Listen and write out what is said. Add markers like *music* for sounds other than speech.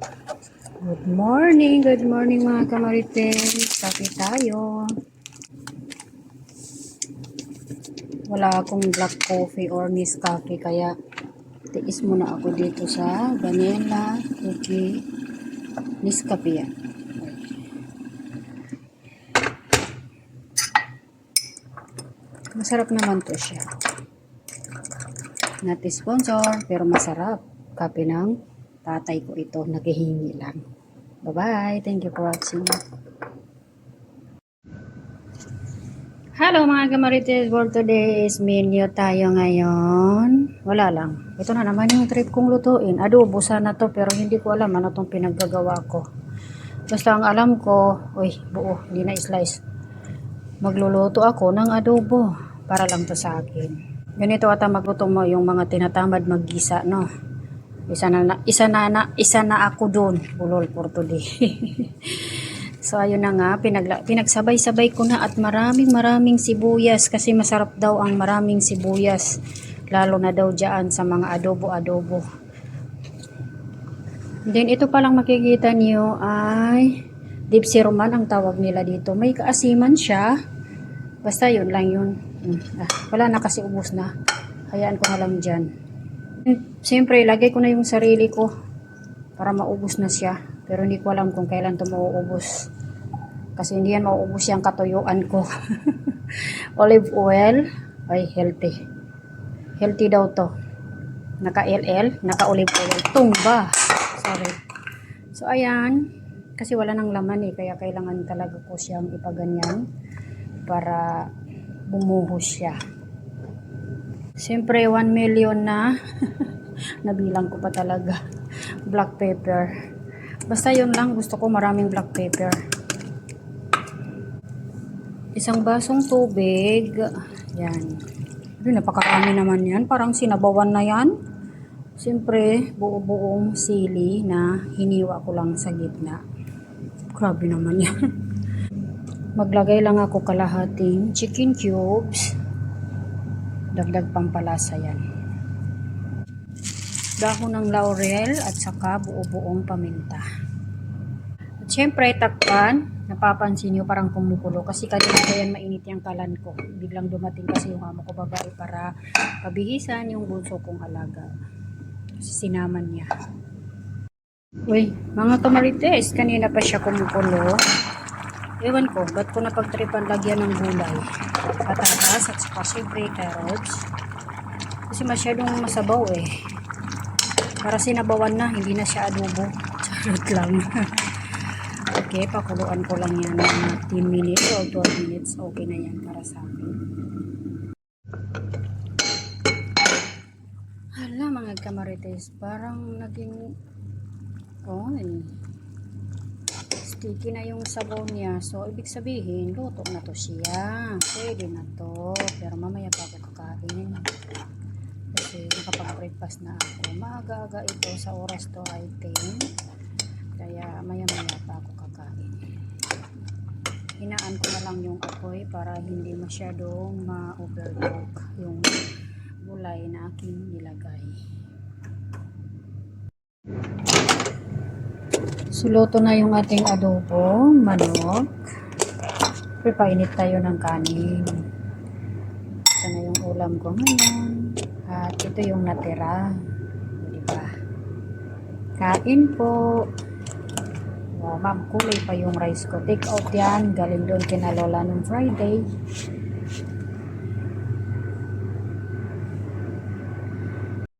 Good morning, good morning mga kamarites. Kape tayo. Wala akong black coffee or Nescafe kaya tiis muna ako dito sa vanilla cookie Nescafe yan. Masarap naman to siya. Not sponsor, pero masarap. Kape ng tatay ko ito. Naghihingi lang. Bye-bye. Thank you for watching. Hello mga kamarites. For today is menu tayo ngayon. Wala lang. Ito na naman yung trip kong lutuin. Adobo sana to pero hindi ko alam ano tong pinaggagawa ko. Basta ang alam ko, uy, buo, hindi na slice. Magluluto ako ng adobo para lang to sa akin. Ganito ata magluto mo yung mga tinatamad maggisa, no? Isa na, na- isa na, na isa na ako doon. Ulol for today. *laughs* so ayun na nga, pinagla, pinagsabay-sabay ko na at maraming maraming sibuyas kasi masarap daw ang maraming sibuyas. Lalo na daw dyan sa mga adobo-adobo. Then ito palang makikita niyo ay deep seruman ang tawag nila dito. May kaasiman siya. Basta yun lang yun. Hmm, Ah, wala na kasi ubos na. Hayaan ko na lang dyan. Siyempre, lagay ko na yung sarili ko para maubos na siya. Pero hindi ko alam kung kailan to mauubos. Kasi hindi yan mauubos yung katuyuan ko. *laughs* Olive oil ay healthy. Healthy daw to. Naka-LL, naka-olive oil. Tumba. Sorry. So, ayan. Kasi wala nang laman eh. Kaya kailangan talaga ko siyang ipaganyan para bumuhos siya. Siyempre, 1 million na. *laughs* Nabilang ko pa talaga. Black pepper. Basta yun lang. Gusto ko maraming black pepper. Isang basong tubig. Yan. Ay, napakarami naman yan. Parang sinabawan na yan. Siyempre, buo-buong sili na hiniwa ko lang sa gitna. Grabe naman yan. *laughs* Maglagay lang ako kalahating chicken cubes. Dagdag pampalasa yan. Dahon ng laurel at saka buo-buong paminta. At syempre, takpan. Napapansin nyo parang kumukulo kasi kanina pa yan mainit yung kalan ko. Biglang dumating kasi yung amo ko babae para pabihisan yung bunso kong alaga. Kasi sinaman niya. Uy, mga kamarites, kanina pa siya kumukulo. Ewan ko, ba't ko napagtripan lagyan ng gulay? Patatas at saka syempre carrots. Kasi masyadong masabaw eh. Para sinabawan na, hindi na siya adobo. *laughs* Charot lang. *laughs* okay, pakuluan ko lang yan ng 10 minutes or 12 minutes. Okay na yan para sa akin. Hala mga kamarites, parang naging oh, eh, sticky na yung sabaw niya. So, ibig sabihin, luto na to siya. Pwede na to. Pero mamaya pa ako kakain. Kasi nakapag-breakfast na ako. Maaga-aga ito sa oras to ay 10. Kaya maya-maya pa ako kakain. Hinaan ko na lang yung apoy para hindi masyadong ma-overcook yung gulay na aking nilagay. Suluto na yung ating adobo, manok. Pipainit tayo ng kanin. Ito na yung ulam ko ngayon. At ito yung natira. Diba? Kain po. Wow, ma'am, kulay pa yung rice ko. Take out yan. Galing doon kina Lola nung Friday.